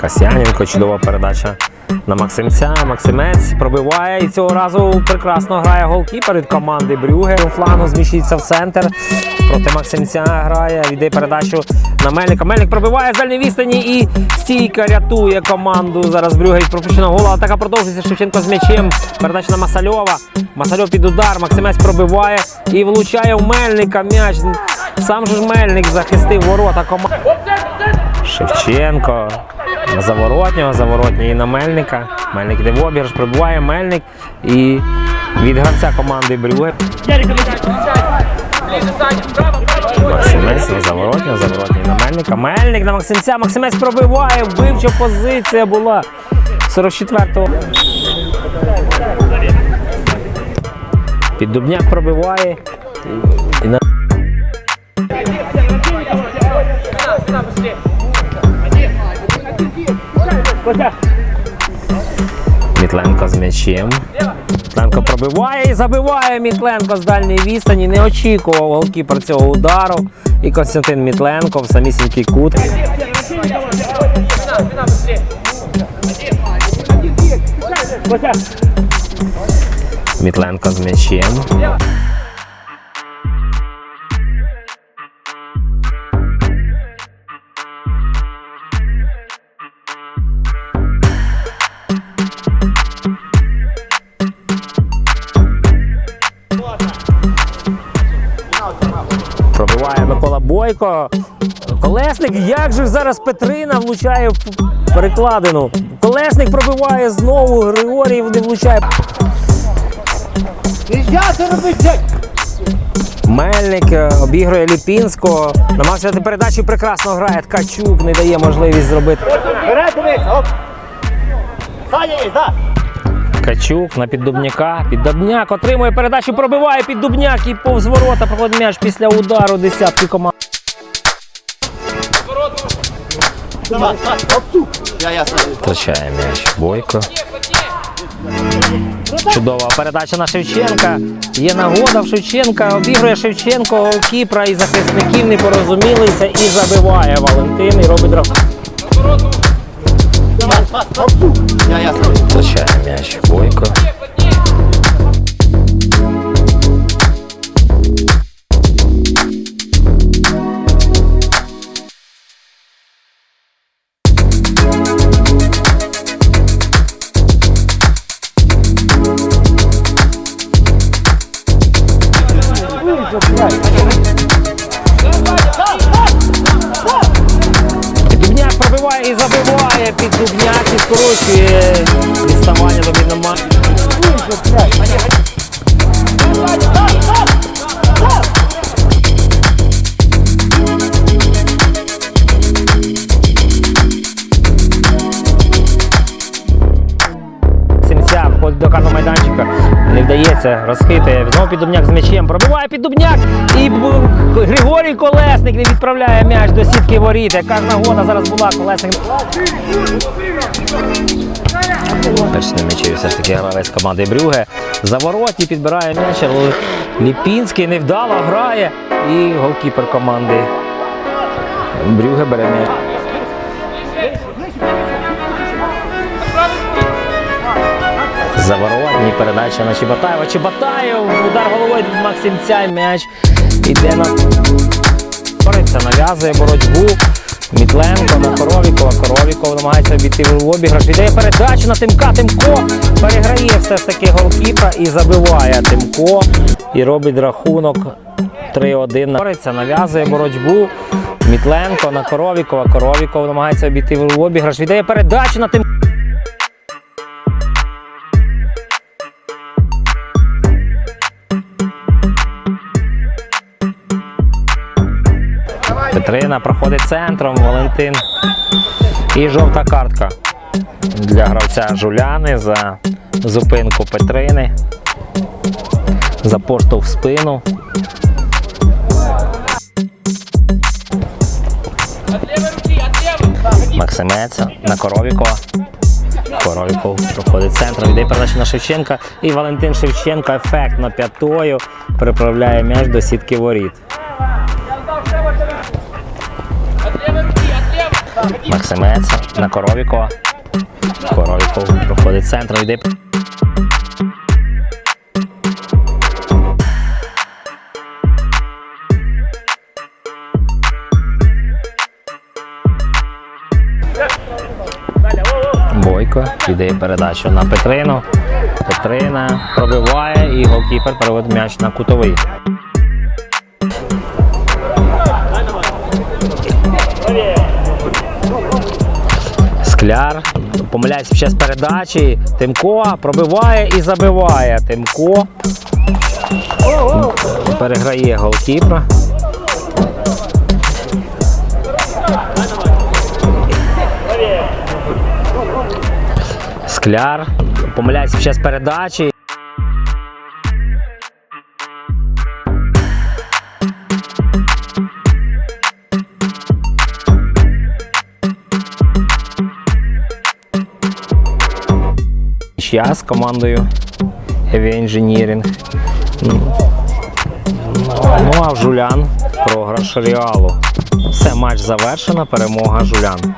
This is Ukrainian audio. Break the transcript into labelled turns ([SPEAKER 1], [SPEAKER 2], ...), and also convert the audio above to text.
[SPEAKER 1] Касяненко, чудова передача на Максимця. Максимець пробиває і цього разу прекрасно грає голкіпер від команди Брюге. Флану зміщується в центр. Проти Максимця грає, віддає передачу на Мельника. Мельник пробиває з дальньої відстані і стійка рятує команду. Зараз Брюге від пропущеного гола. Атака продовжується. Шевченко з м'ячем. Передача на Масальова. Масальов під удар. Максимець пробиває і влучає в Мельника м'яч. Сам же ж Мельник захистив ворота команди. Шевченко на заворотнього, заворотній і на Мельника. Мельник йде в обіграш, прибуває Мельник і від гравця команди Брюге. Максимець на заворотнього, заворотній на Мельника. Мельник на Максимця. Максимець пробиває, вбивча позиція була 44-го. Піддубняк пробиває. І на Мітленко з м'ячем. Мітленко пробиває і забиває Мітленко з дальньої відстані. Не очікував голкіпер цього удару. І Костянтин Мітленко в самісінький кут. Мітленко з м'ячем. Бойко. Колесник, як же зараз Петрина влучає в перекладину. Колесник пробиває знову, Григорій не влучає. Мельник е, обігрує Ліпінського. Намагався дати передачу, прекрасно грає. Ткачук не дає можливість зробити. Ткачук на піддубняка. Піддубняк отримує передачу, пробиває піддубняк і повз ворота проходить м'яч після удару десятки команд. Втрачає м'яч Бойко. Чудова передача на Шевченка. Є нагода в Шевченка. Обігрує Шевченко Кіпра і захисників не порозумілися і забиває Валентин і робить рахунок. Втрачає м'яч Бойко. Піддубняк пробиває і забиває. Піддубняк і скорочує відставання до Мінома. До карного майданчика. Не вдається, розхитує. Знову піддубняк з м'ячем. Пробиває піддубняк. І Григорій Колесник не відправляє м'яч до сітки воріт. Яка ж нагода зараз була Колесник. Перший на м'ячі все ж таки гравець команди Брюге. За вороті підбирає м'яч, Ліпінський невдало грає. І голкіпер команди Брюге бере м'яч. Заворотні передача на Чеботаєва. Чеботаєв, удар головою від Максимця, м'яч іде на бореться, нав'язує боротьбу. Мітленко на Коровікова. Коровіков намагається обійти в обіграш. Віддає передачу на Тимка. Тимко переграє все ж таки голкіпера і забиває Тимко. І робить рахунок 3-1. Бореться, нав'язує боротьбу. Мітленко на Коровікова. Коровіков намагається обійти в обіграш. Віддає передачу на Тимка. Петрина проходить центром, Валентин. І жовта картка для гравця Жуляни за зупинку Петрини. За поштовх в спину. Максимець на Коровікова. Коровіков проходить центром, йде передача на Шевченка. І Валентин Шевченко ефектно п'ятою приправляє м'яч до сітки воріт. Максимець на Коровіко. Коровіко проходить центром, йде. Бойко віддає передачу на Петрину. Петрина пробиває і голкіпер переводить м'яч на кутовий. Скляр помиляється під час передачі. Тимко пробиває і забиває. Тимко переграє голкіпера. Скляр помиляється під час передачі. Я з командою Heavy Engineering. Ну, а в Жулян програш Реалу. Все, матч завершено, перемога Жулян.